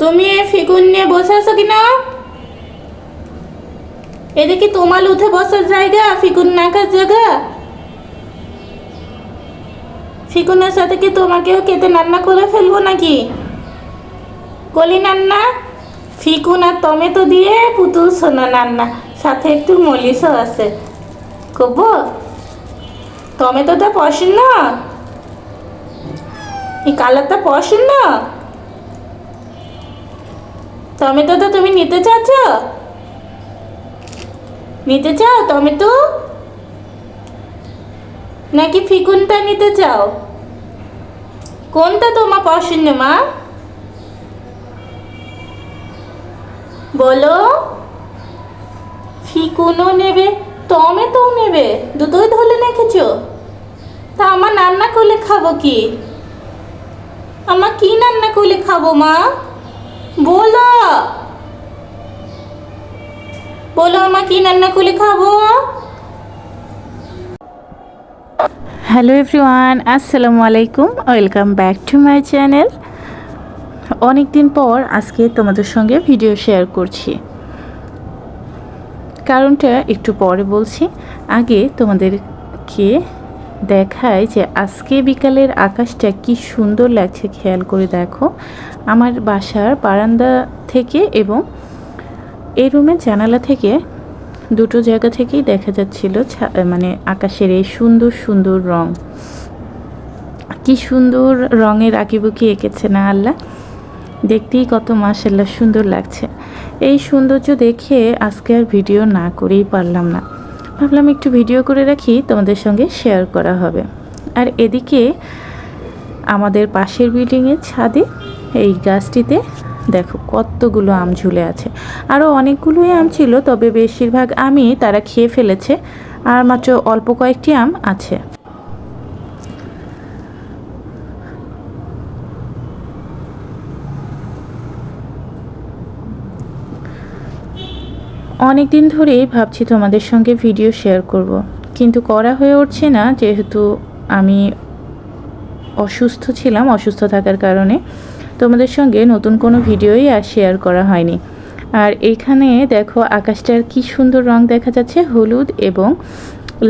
তুমি এই ফিকুন নিয়ে বসে আছো কি না এদিকে তোমার উঠে বসার জায়গা ফিকুন নাকার জায়গা। ফিকুনের সাথে কি তোমাকেও কেটে রান্না করে ফেলব নাকি? কলি রান্না ফিকুন আর টমেটো দিয়ে পুতুল সোনা রান্না সাথে একটু মলিশও আছে। কব টমেটোটা পছন্দ এই কালারটা পছন্দ টমেটোটা তুমি নিতে চাচ্ছ? নিতে চাও টমেটো নাকি ফিকুনটা নিতে চাও? কোনটা তোমার পছন্দ, মা? বলো। ফিকুনও নেবে টমেটোও নেবে, দুটোই ধরে রেখেছো? তা আমার রান্না করলে খাব কি? আমার কি রান্না করলে খাব, মা? বলো। বলো আমার কি রান্না করলে খাব? হ্যালো এভরিওয়ান, আসসালামু আলাইকুম। Welcome back to my channel. অনেক দিন পর আজকে তোমাদের সঙ্গে ভিডিও শেয়ার করছি। কারণটা একটু পরে বলছি। আগে তোমাদেরকে দেখায় যে আজকে বিকালের আকাশটা কি সুন্দর লাগছে, খেয়াল করে দেখো। আমার বাসার বারান্দা থেকে এবং এই রুমের জানালা থেকে দুটো জায়গা থেকেই দেখা যাচ্ছিল মানে আকাশের এই সুন্দর সুন্দর রং। কি সুন্দর রঙের আঁকিবুকি এঁকেছে না আল্লাহ? দেখতেই কত মাসাল্লাহ সুন্দর লাগছে। এই সৌন্দর্য দেখে আজকে আর ভিডিও না করেই পারলাম না। ভাবলাম একটু ভিডিও করে রাখি, তোমাদের সঙ্গে শেয়ার করা হবে। আর এদিকে আমাদের পাশের বিল্ডিংয়ের ছাদে, এই গাছটিতে দেখো কতগুলো আম ঝুলে আছে। আরও অনেকগুলোই আম ছিল, তবে বেশিরভাগ আমই তারা খেয়ে ফেলেছে, আর মাত্র অল্প কয়েকটি আম আছে। অনেক দিন ধরেই ভাবছি তোমাদের সঙ্গে ভিডিও শেয়ার করব। কিন্তু করা হয়ে উঠছে না, যেহেতু আমি অসুস্থ ছিলাম, অসুস্থ থাকার কারণে তোমাদের সঙ্গে নতুন কোনো ভিডিওই আর শেয়ার করা হয়নি। আর এইখানে দেখো, আকাশটার কি সুন্দর রং দেখা যাচ্ছে, হলুদ এবং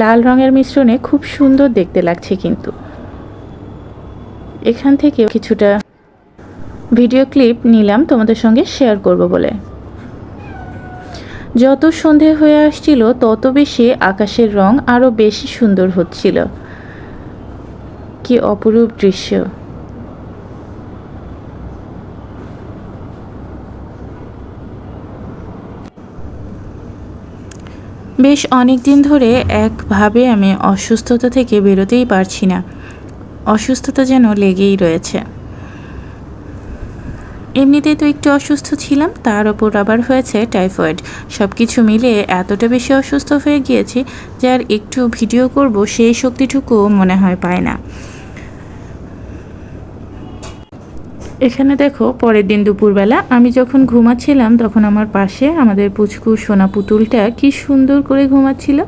লাল রঙের মিশ্রণে খুব সুন্দর দেখতে লাগছে কিন্তু। এখান থেকে কিছুটা ভিডিও ক্লিপ নিলাম তোমাদের সঙ্গে শেয়ার করব বলে। যত সন্ধে হয়ে আসছিল, তত বেশি আকাশের রং আরও বেশি সুন্দর হচ্ছিল। কি অপরূপ দৃশ্য। বেশ অনেক দিন ধরে একভাবে আমি অসুস্থতা থেকে বেরোতেই পারছি না। অসুস্থতা যেন লেগেই রয়েছে। এমনিতেই তো একটু অসুস্থ ছিলাম, তার ওপর আবার হয়েছে টাইফয়েড। সব কিছু মিলে এতটা বেশি অসুস্থ হয়ে গিয়েছি যে আর একটু ভিডিও করব, সেই শক্তিটুকু মনে হয় পায় না। এখানে দেখো, পরের দিন দুপুরবেলা আমি যখন ঘুমাচ্ছিলাম, তখন আমার পাশে আমাদের পুচকু সোনা পুতুলটা কি সুন্দর করে ঘুমাচ্ছিল।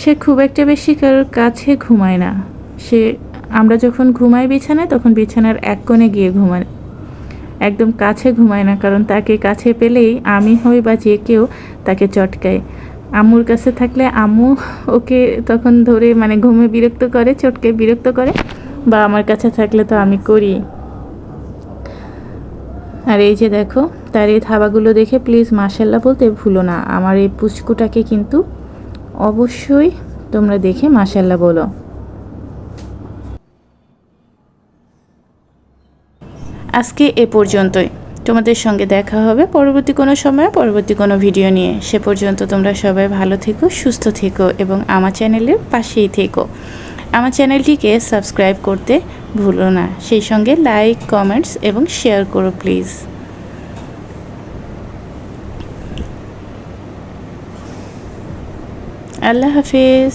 সে খুব একটা বেশি কারোর কাছে ঘুমায় না। সে আমরা যখন ঘুমাই বিছানায়, তখন বিছানার এক কোণে গিয়ে ঘুমায় একদম কাছে ঘুমায় না, কারণ তাকে কাছে পেলেই আমি হই বা যে কেউ তাকে চটকায়। আম্মুর কাছে থাকলে আম্মু ওকে তখন ধরে মানে ঘুমে বিরক্ত করে, চটকে বিরক্ত করে, বা আমার কাছে থাকলে তো আমি করি। আর এই যে দেখো, তার এই থাবাগুলো দেখে প্লিজ মাসাল্লাহ বলতে ভুলো না। আমার এই পুচকুটাকে কিন্তু অবশ্যই তোমরা দেখে মাসাল্লাহ বলো। আজকে এ পর্যন্তই। তোমাদের সঙ্গে দেখা হবে পরবর্তী কোনো সময়ে, পরবর্তী কোনো ভিডিও নিয়ে। সে পর্যন্ত তোমরা সবাই ভালো থেকো, সুস্থ থেকো এবং আমার চ্যানেলের পাশেই থেকো। আমার চ্যানেলটিকে সাবস্ক্রাইব করতে ভুলো না। সেই সঙ্গে লাইক, কমেন্টস এবং শেয়ার করো প্লিজ। আল্লাহ হাফিজ।